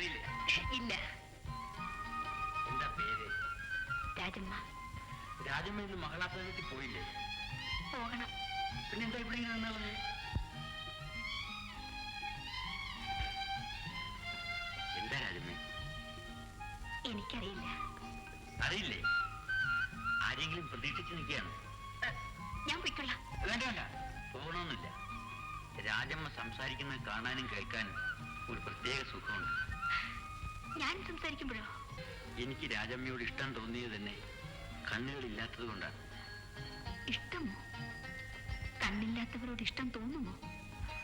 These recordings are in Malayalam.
ഇല്ല. എന്താ പേര്? രാജമ്മ. രാജമ്മ ഇന്ന് മകളാസനത്തിൽ പോയില്ലേ? പോകണം. പിന്നെ എന്താ ഇവിടെ ഇങ്ങനെ നിന്നത് എന്താ രാജമ്മ? എനിക്കറിയില്ല. അറിയില്ലേ? ആരെങ്കിലും പ്രതീക്ഷിച്ച് നിൽക്കുകയാണ്? ഞാൻ പൊയ്ക്കൊള്ളാം. വേണ്ട വേണ്ട. പോകണമെന്നില്ല. രാജമ്മ സംസാരിക്കുന്നത് കാണാനും കേൾക്കാനും ഒരു പ്രത്യേക സുഖമുണ്ട്. ഞാൻ സംസാരിക്കുമ്പോഴോ? എനിക്ക് രാജമ്മയോട് ഇഷ്ടം തോന്നിയത് തന്നെ കണ്ണുകളില്ലാത്തത് കൊണ്ടാണ്. ഇഷ്ടമോ? കണ്ണില്ലാത്തവരോട് ഇഷ്ടം തോന്നുമോ?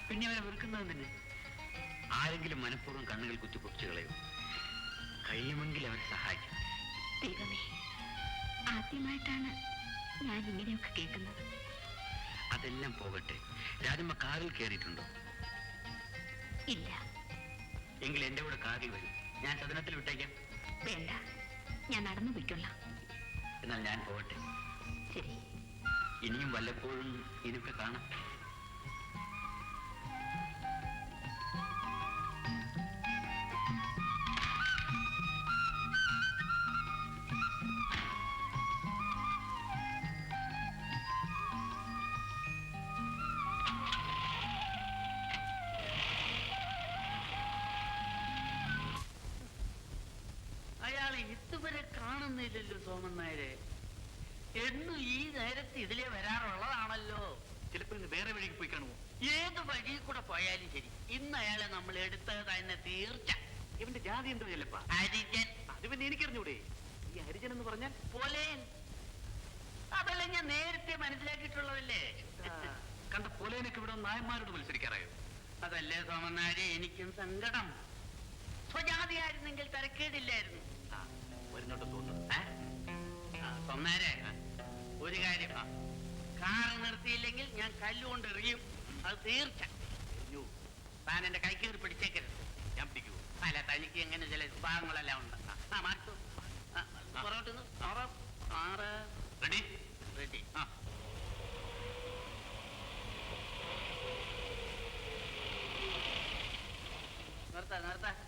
പിന്നെ അവരെ വെറുക്കുന്നത് തന്നെ ആരെങ്കിലും മനഃപൂർവം കണ്ണുകൾ കുത്തിപ്പൊടിച്ചു കളയും കഴിയുമെങ്കിൽ അവരെ സഹായിക്കും. ദൈവമേ ആദ്യമായിട്ടാണ് ഞാൻ ഇങ്ങനെയൊക്കെ കേൾക്കുന്നത്. അതെല്ലാം പോകട്ടെ. രാജമ്മ കാറിൽ കയറിയിട്ടുണ്ടോ? ഇല്ല. എങ്കിൽ എന്റെ കൂടെ കാറിൽ വരും. ഞാൻ സദനത്തിൽ വിട്ടേക്കാം. വേണ്ട. ഞാൻ നടന്നു പോയിക്കൊള്ളാം. എന്നാൽ ഞാൻ പോകട്ടെ. ശരി. ഇനിയും വല്ലപ്പോഴും ഇതൊക്കെ കാണാം. കാണുന്നില്ലല്ലോ സോമൻ നായരെ എന്നും ഈ നേരത്ത് ഇതിലേ വരാറുള്ളതാണല്ലോ. ചിലപ്പോ ഇന്ന് വേറെ വഴിക്ക് പോയി കാണുമോ? ഏത് വഴിയിൽ കൂടെ പോയാലും ശരി. ഇന്ന് അയാളെ നമ്മൾ എടുത്തത് തന്നെ തീർച്ച. ഇവന്റെ ജാതി എന്തോ ചെല്ലപ്പാ? ഹരിജൻ. അത് പിന്നെ എനിക്കറിഞ്ഞൂടെ? ഈ ഹരിജൻ എന്ന് പറഞ്ഞാൽ? പോലേൻ. അതല്ല ഞാൻ നേരത്തെ മനസ്സിലാക്കിയിട്ടുള്ളതല്ലേ? കണ്ട പോലേനൊക്കെ ഇവിടെ നായന്മാരോട് മത്സരിക്കാറായോ? അതല്ലേ സോമനാരെ എനിക്കും സങ്കടം. സ്വജാതിയായിരുന്നെങ്കിൽ തരക്കേടില്ലായിരുന്നു. ആ, വരുന്നുണ്ട് തോന്നുന്നു. ഏ? ഒരു കാര്യം കാറ് നിർത്തിയില്ലെങ്കിൽ ഞാൻ കല്ലുകൊണ്ട് എറിയും. അത് തീർച്ച. താൻ എന്റെ കൈക്കീറി പിടിച്ചേക്കരുത്. ഞാൻ പിടിക്കൂ അല്ല തനിക്ക് എങ്ങനെ ചില വിഭാഗങ്ങളെല്ലാം ഉണ്ട് ആ, മാറ്റു. പുറകോട്ട്. ആറ് ആറ്. റെഡി? റെഡി. ആ. നിർത്താ നിർത്ത.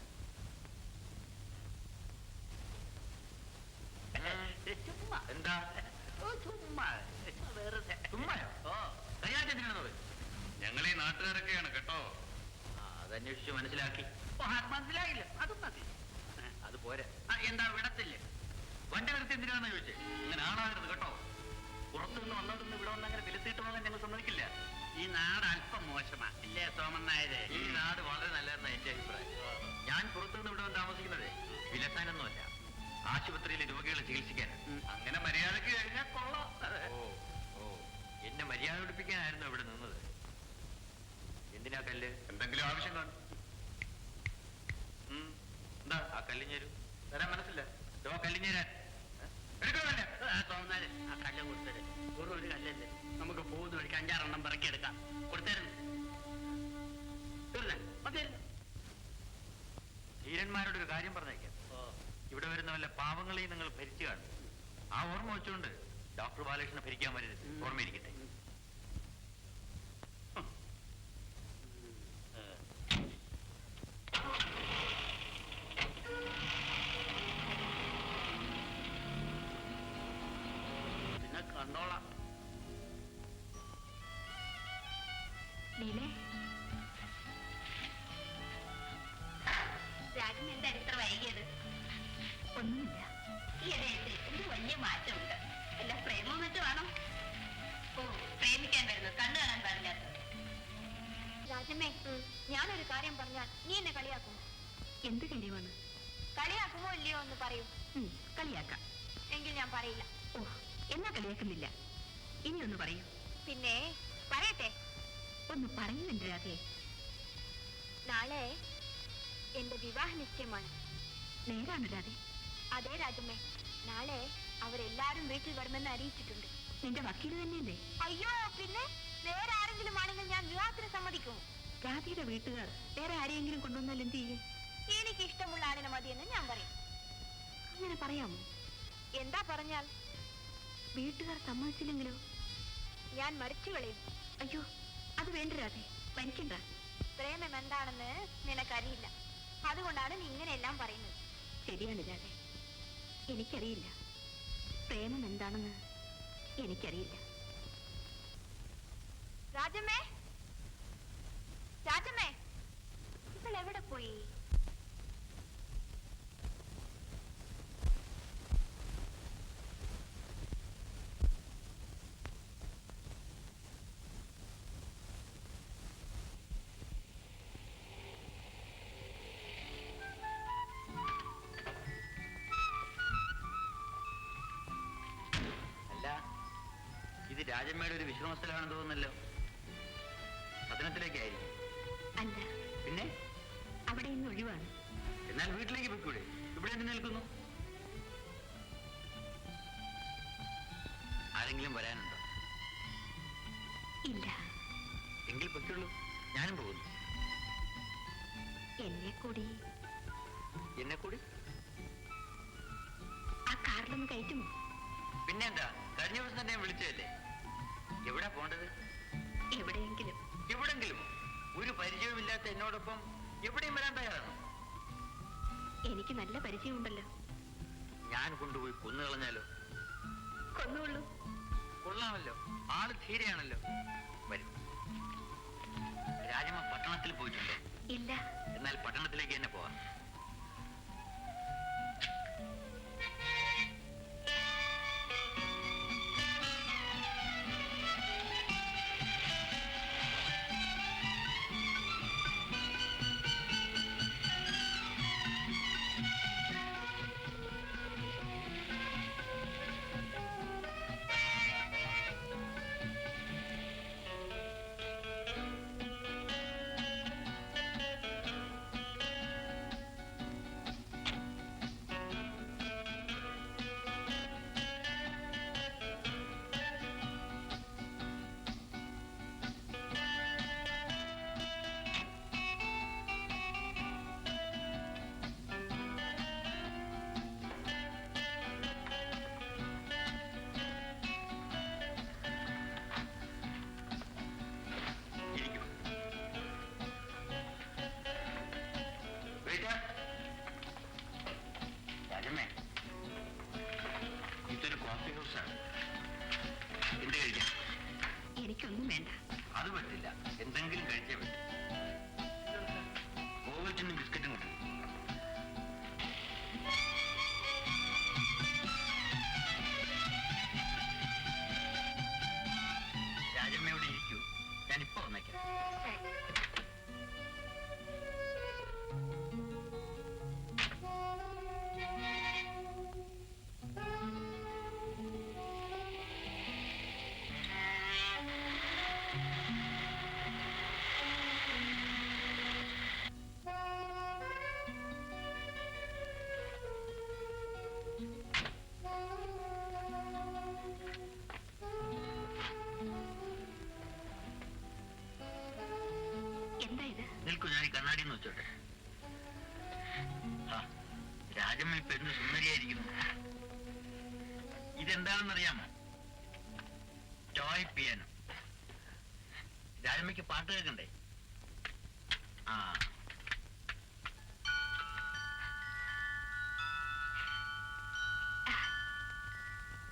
നാട്ടുകാരൊക്കെയാണ് കേട്ടോ. ആ അതന്വേഷിച്ച് മനസ്സിലാക്കി. ഓ, അത് മനസ്സിലായില്ല. അതും മതി. അത് പോരെ. എന്താ വിടത്തില്ലേ? വണ്ടി നിർത്തി എന്തിനാണെന്ന് ചോദിച്ചേ? അങ്ങനെ ആളാകരുത് കേട്ടോ. പുറത്തു നിന്ന് വന്നോടൊന്ന് ഇവിടെ വന്ന് അങ്ങനെ വിലത്തിയിട്ട് പോകാൻ ഞങ്ങൾ സമ്മതിക്കില്ല. ഈ നാട് അല്പം മോശമാ ഇല്ലേ സോമൻ നായരെ? ഈ നാട് വളരെ നല്ലതെന്ന എന്റെ അഭിപ്രായം. ഞാൻ പുറത്തു നിന്ന് ഇവിടെ വന്ന് താമസിക്കുന്നത് വിലത്താനൊന്നുമല്ല. ആശുപത്രിയിലെ രോഗികളെ ചികിത്സിക്കാൻ. അങ്ങനെ മര്യാദയ്ക്ക് കഴിഞ്ഞാൽ കൊള്ളാം. ഓ ഓ. എന്നെ മര്യാദ പിടിപ്പിക്കാനായിരുന്നു ഇവിടെ നിന്നത്. എന്തിനാ കല്ല് എന്തെങ്കിലും ആവശ്യം കാണും ഉം. എന്താ ആ കല്ലിഞ്ഞേരു? തരാൻ മനസ്സില്ല. ഇതോ കല്ലിഞ്ഞേരാൻ എടുക്കണമല്ലേ ആ, സോമൻ ആ കല്ല് കൊടുത്തത് വെറും ഒരു കല്ലല്ലേ. നമുക്ക് പോകുന്ന വഴിക്ക് അഞ്ചാറെണ്ണം പിറക്കിയെടുക്കാം കൊടുത്തരുന്നു തീർന്നേ? മതിയല്ലോ ധീരന്മാരോട് ഒരു കാര്യം പറഞ്ഞേക്കാം. ഓ. ഇവിടെ വരുന്ന വല്ല പാവങ്ങളെയും നിങ്ങൾ ഭരിച്ചു കാണും. ആ ഓർമ്മ വെച്ചുകൊണ്ട് ഡോക്ടർ ബാലകൃഷ്ണനെ ഭരിക്കാൻ വരരുത്. ഓർമ്മയിരിക്കട്ടെ നീലേ രാജൻ എന്താ ഇത്ര വൈകിയത്? ഒന്നുമില്ല. ഈ ഇടയത്തിൽ എന്ത് വലിയ മാറ്റമുണ്ട്. അല്ല പ്രേമം മറ്റുമാണോ ഓ പ്രേമിക്കാൻ വരുന്നു. കണ്ണു കാണാൻ പാടില്ലാത്തത്. രാജമ്മേ ഞാനൊരു കാര്യം പറഞ്ഞാൽ നീ എന്നെ കളിയാക്കും. എന്ത് കാര്യമാണ്? കളിയാക്കുമോ ഇല്ലയോ എന്ന് പറയൂ. കളിയാക്കാം. എങ്കിൽ ഞാൻ പറയില്ല. ഓ എന്നാ കളിയാക്കുന്നില്ല ഇനി ഒന്ന് പറയൂ. പിന്നെ പറയട്ടെ. ഒന്ന് പറയൂ എന്റെ നാളെ എന്റെ വിവാഹ നിശ്ചയമാണ്. നേരാണ് രാധെ. അതെ രാജമ്മേ നാളെ അവരെല്ലാരും വീട്ടിൽ വരുമെന്ന് അറിയിച്ചിട്ടുണ്ട്. നിന്റെ വക്കീൽ തന്നെയല്ലേ? അയ്യോ പിന്നെ വേറെ ആരെങ്കിലും ആണെങ്കിൽ ഞാൻ വിവാഹത്തിന് സമ്മതിക്കും രാധയുടെ വീട്ടുകാർ വേറെ ആരെയെങ്കിലും കൊണ്ടുവന്നാൽ എന്ത് ചെയ്യും? എനിക്ക് ഇഷ്ടമുള്ള ആളിനെ മതിയെന്ന് ഞാൻ പറയും. അങ്ങനെ പറയാമോ? എന്താ പറഞ്ഞാൽ വീട്ടുകാർ സമ്മതിച്ചില്ലെങ്കിലോ? ഞാൻ മരിച്ചു കളയും. അയ്യോ അത് വേണ്ടരാതെ മരിക്കണ്ട. പ്രേമം എന്താണെന്ന് നിനക്കറിയില്ല. അതുകൊണ്ടാണ് നീ ഇങ്ങനെയെല്ലാം പറയുന്നത്. ശരിയാണ് രാധേ എനിക്കറിയില്ല. പ്രേമം എന്താണെന്ന് എനിക്കറിയില്ല. രാജമ്മേ രാജമ്മേ ഇത് രാജമ്മയുടെ ഒരു വിശ്രമ സ്ഥലമാണെന്ന് തോന്നുന്നല്ലോ. സദനത്തിലേക്കായിരിക്കും അല്ല. പിന്നെ? അവിടെ ഇന്ന് ഒഴിവാണ്. എന്നാൽ വീട്ടിലേക്ക് പോയിക്കൂടെ? ഇവിടെ എന്ത് നിൽക്കുന്നു? ആരെങ്കിലും വരാനുണ്ടോ? ഇല്ല. എങ്കിൽ പൊയ്ക്കുള്ളൂ. ഞാനും പോകുന്നു. എന്നെ കൂടി. എന്നെ കൂടി? ആ കാറിലൊന്ന് കയറ്റുമോ? പിന്നെന്താ? കഴിഞ്ഞ ദിവസം തന്നെ വിളിച്ചതല്ലേ? എവിടാ പോണ്ടത്? എവിടെയെങ്കിലും. എവിടെങ്കിലും? ഒരു പരിചയമില്ലാത്ത എന്നോടൊപ്പം എവിടെയും വരാൻ തയ്യാറാണോ? എനിക്ക് നല്ല പരിചയമുണ്ടല്ലോ. ഞാൻ കൊണ്ടുപോയി കൊന്നു കളഞ്ഞാലോ? കൊന്നുള്ളൂ കൊള്ളാമല്ലോ. ആൾ ധീരയാണല്ലോ. വരും. രാജമ്മ പട്ടണത്തിൽ പോയിട്ടുണ്ടോ. ഇല്ല. എന്നാൽ പട്ടണത്തിലേക്ക് തന്നെ പോവാം. ഇപ്പൊ എന്ത് സുന്ദരിയായിരിക്കുന്നു. ഇതെന്താണെന്നറിയാമോ? ടോയ് പിയാനോ രാജമ്മയ്ക്ക് പാട്ട് കേൾക്കണ്ടേ? ആ.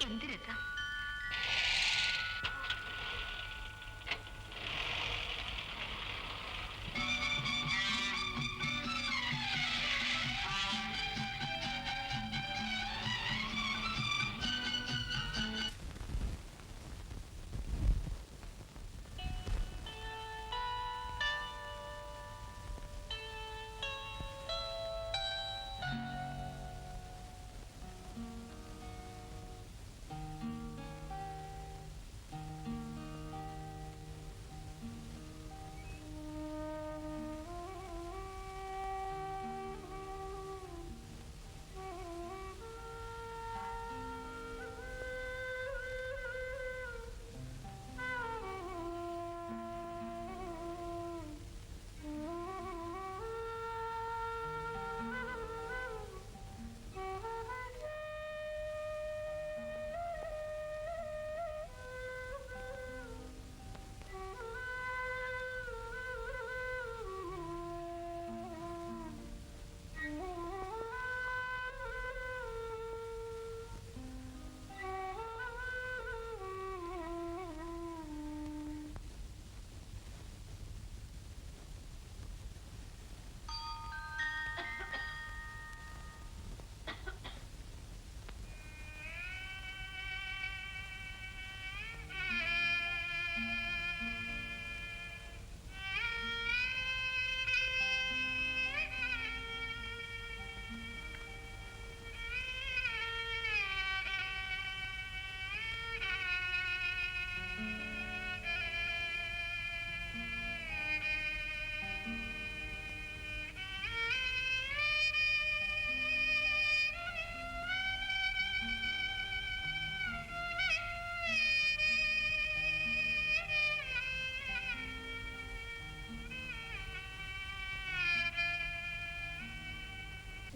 എന്ത് രസം?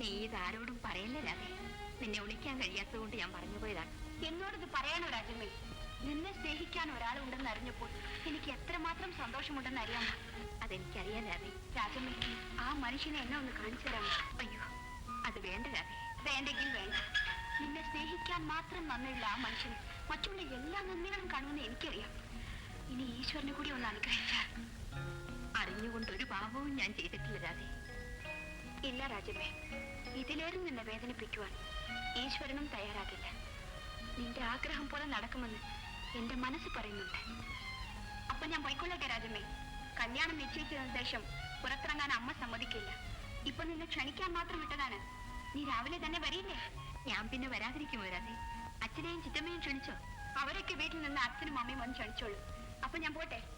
ഇതാരോടും പറയല്ലേ രാധേ? നിന്നെ വിളിക്കാൻ കഴിയാത്തത് കൊണ്ട് ഞാൻ പറഞ്ഞു പോയതാണ്. എന്നോടിത് പറയണോ രാജമ്മേ? നിന്നെ സ്നേഹിക്കാൻ ഒരാളുണ്ടെന്ന് അറിഞ്ഞപ്പോൾ എനിക്ക് എത്രമാത്രം സന്തോഷമുണ്ടെന്ന് അറിയാമോ? അതെനിക്കറിയാൻ രാധേ. രാജമ്മേ ആ മനുഷ്യനെ എന്നെ ഒന്ന് കാണിച്ചു തരാമോ? അയ്യോ അത് വേണ്ട രാധേ. വേണ്ടെങ്കിൽ വേണ്ട. നിന്നെ സ്നേഹിക്കാൻ മാത്രം നന്ദിയുള്ള ആ മനുഷ്യന് മറ്റുള്ള എല്ലാ നന്ദികളും കാണുമെന്ന് എനിക്കറിയാം. ഇനി ഈശ്വരനെ കൂടി ഒന്ന് അനുഗ്രഹിച്ചാൽ അറിഞ്ഞുകൊണ്ട് ഒരു പാപവും ഞാൻ ചെയ്തിട്ടില്ല രാധേ. ഇല്ല രാജമ്മേ ഇതിലേറെ നിന്നെ വേദനിപ്പിക്കുവാൻ ഈശ്വരനും തയ്യാറാകില്ല. നിന്റെ ആഗ്രഹം പോലെ നടക്കുമെന്ന് എന്റെ മനസ്സ് പറയുന്നുണ്ട്. അപ്പൊ ഞാൻ പോയിക്കൊള്ളട്ടെ രാജമ്മേ കല്യാണം നിശ്ചയിച്ചതിന് ശേഷം പുറത്തിറങ്ങാൻ അമ്മ സമ്മതിക്കില്ല. ഇപ്പൊ നിന്നെ ക്ഷണിക്കാൻ മാത്രം വിട്ടതാണ്. നീ രാവിലെ തന്നെ വരില്ലേ? ഞാൻ പിന്നെ വരാതിരിക്കുമോ രാധേ? അച്ഛനെയും ചിറ്റമ്മയും ക്ഷണിച്ചോ? അവരൊക്കെ വീട്ടിൽ നിന്ന് അച്ഛനും അമ്മയും വന്ന് ക്ഷണിച്ചോളൂ. അപ്പൊ ഞാൻ പോട്ടെ?